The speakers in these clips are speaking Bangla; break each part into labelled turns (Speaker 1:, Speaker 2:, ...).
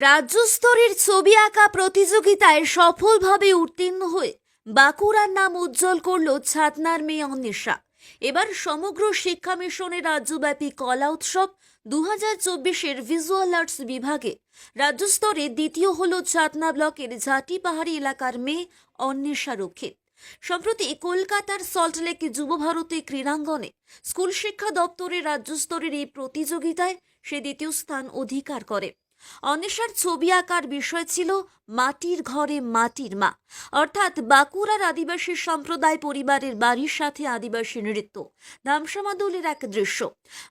Speaker 1: রাজ্য স্তরের ছবি আঁকা প্রতিযোগিতায় সফলভাবে উত্তীর্ণ হয়ে বাঁকুড়ার নাম উজ্জ্বল করল ছাতনার মেয়ে অন্বেষা এবার সমগ্র শিক্ষা মিশনের রাজ্যব্যাপী কলা উৎসব দু হাজার চব্বিশের ভিজুয়াল আর্টস বিভাগে। রাজ্য স্তরে দ্বিতীয় হল ছাতনা ব্লকের ঝাঁটি পাহাড়ি এলাকার মেয়ে অন্বেষা রক্ষিত সম্প্রতি কলকাতার সল্টলেক যুব ভারতী ক্রীড়াঙ্গনে স্কুল শিক্ষা দপ্তরের রাজ্য স্তরের এই প্রতিযোগিতায় সে দ্বিতীয় স্থান অধিকার করে। অন্বেষার ছবি আঁকার বিষয় ছিল মাটির ঘরে মাটির মা। অর্থাৎ বাঁকুড়ার আদিবাসী সম্প্রদায় পরিবারের বাড়ির সাথে আদিবাসী নৃত্য, ধামসামাদুলের এক দৃশ্য।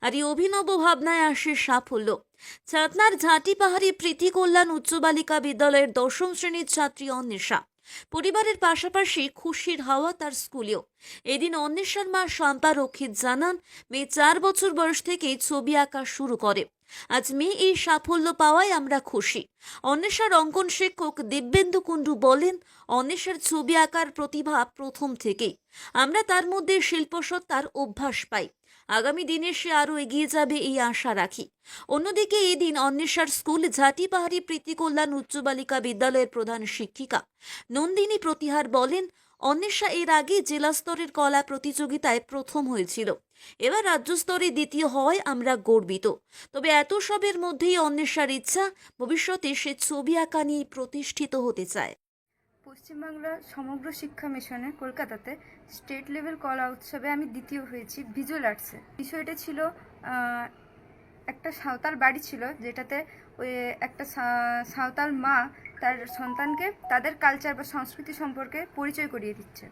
Speaker 1: আর এই অভিনব ভাবনায় আসে সাফল্য। চাতনার ঝাঁটি পাহাড়ি প্রীতি কল্যাণ উচ্চ বালিকা বিদ্যালয়ের দশম শ্রেণির ছাত্রী অন্বেষা পরিবারের পাশাপাশি খুশির হাওয়া তার স্কুলেও। এদিন অন্বেষার মা শম্পা রক্ষিত জানান, মেয়ে চার বছর বয়স থেকেই ছবি আঁকা শুরু করে। আজ মেয়ে এই সাফল্য পাওয়ায় আমরা খুশি। অন্বেষার অঙ্কন শিক্ষক দিব্যেন্দু কুণ্ডু বলেন, অন্বেষার ছবি আঁকার প্রতিভা প্রথম থেকেই। আমরা তার মধ্যে শিল্পসত্তার অভ্যাস পাই। আগামী দিনে সে আরও এগিয়ে যাবে এই আশা রাখি। অন্যদিকে এদিন অন্বেষার স্কুল ঝাঁটি পাহাড়ি প্রীতি কল্যাণ উচ্চ বালিকা বিদ্যালয়ের প্রধান শিক্ষিকা নন্দিনী প্রতিহার বলেন অন্বেষা এর আগে জেলা স্তরের কলা প্রতিযোগিতায় প্রথম হয়েছিল। এবার রাজ্য স্তরে দ্বিতীয় হওয়ায় আমরা গর্বিত। তবে এত সবের মধ্যেই অন্বেষার ইচ্ছা ভবিষ্যতে সে ছবি আঁকা নিয়ে প্রতিষ্ঠিত হতে চায়।
Speaker 2: পশ্চিমবাংলা সমগ্র শিক্ষা মিশনে কলকাতাতে স্টেট লেভেল কলা উৎসবে আমি দ্বিতীয় হয়েছি ভিজুয়াল আর্টসে। বিষয়টা ছিল একটা সাঁওতাল বাড়ি ছিল যেটাতে ওই একটা সাঁওতাল মা তার সন্তানকে তাদের কালচার বা সংস্কৃতি সম্পর্কে পরিচয় করিয়ে দিচ্ছে।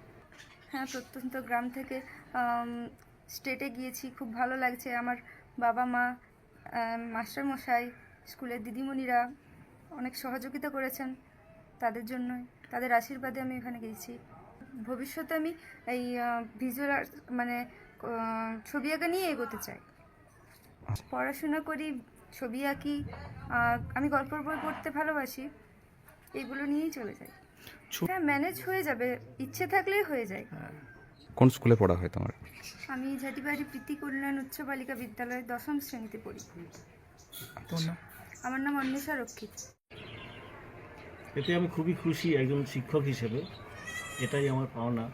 Speaker 2: হ্যাঁ প্রত্যন্ত গ্রাম থেকে স্টেটে গিয়েছি খুব ভালো লাগছে। আমার বাবা মা মাস্টারমশাই স্কুলের দিদিমণিরা অনেক সহযোগিতা করেছেন তাদের জন্যই। তাদের আশীর্বাদে আমি এখানে গিয়েছি। ভবিষ্যতে আমি এই ভিজুয়াল মানে ছবি আঁকা নিয়ে এগোতে চাই। পড়াশোনা করি ছবি আঁকি আমি গল্পের বই পড়তে ভালোবাসি। এগুলো নিয়েই চলে যাই
Speaker 3: ছো-
Speaker 2: হ্যাঁ ম্যানেজ হয়ে যাবে। ইচ্ছে থাকলেই হয়ে যায়।
Speaker 3: কোন স্কুলে পড়া হয় তোমার?
Speaker 2: আমি ঝাটিবাড়ি প্রীতি কল্যাণ উচ্চ বালিকা বিদ্যালয়ে দশম শ্রেণীতে পড়ি। আমার নাম অন্বেষা রক্ষিত।
Speaker 4: এতে আমি খুবই খুশি একজন শিক্ষক হিসেবে। এটাই আমার পাওনা।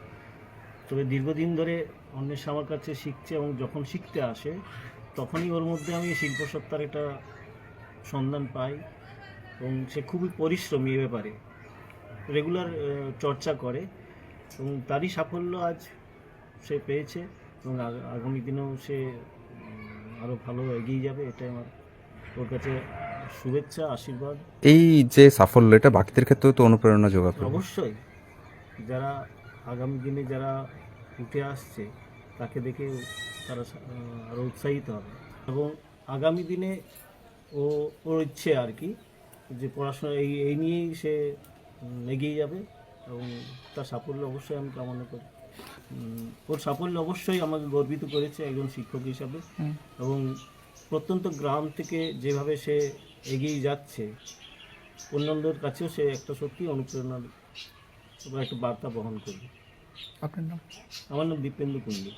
Speaker 4: তবে দীর্ঘদিন ধরে অন্বেষা আমার কাছে শিখছে এবং যখন শিখতে আসে তখনই ওর মধ্যে আমি শিল্পসত্তার একটা সন্ধান পাই। এবং সে খুবই পরিশ্রমী এ ব্যাপারে। রেগুলার চর্চা করে এবং তারই সাফল্য আজ সে পেয়েছে এবং আগামী দিনেও সে আরও ভালো এগিয়ে যাবে এটাই আমার ওর কাছে শুভেচ্ছা আশীর্বাদ।
Speaker 3: এই যে সাফল্য এটা বাকিদের ক্ষেত্রেও তো অনুপ্রেরণা যোগাবে।
Speaker 4: অবশ্যই। যারা আগামী দিনে যারা উঠে আসছে তাকে দেখে তারা আরও উৎসাহিত হবে। এবং আগামী দিনে ও ওর ইচ্ছে আর কি যে পড়াশোনা এই এই নিয়েই সে এগিয়ে যাবে এবং তার সাফল্য অবশ্যই আমি কামনা করি। ওর সাফল্য অবশ্যই আমাকে গর্বিত করেছে একজন শিক্ষক হিসাবে এবং প্রত্যন্ত গ্রাম থেকে যেভাবে সে এগিয়ে যাচ্ছে অন্যান্যদের কাছেও সে একটা সত্যি অনুপ্রেরণার একটা বার্তা বহন করবে।
Speaker 3: আপনার নাম?
Speaker 4: আমার নাম দীপেন্দু কুণ্ডু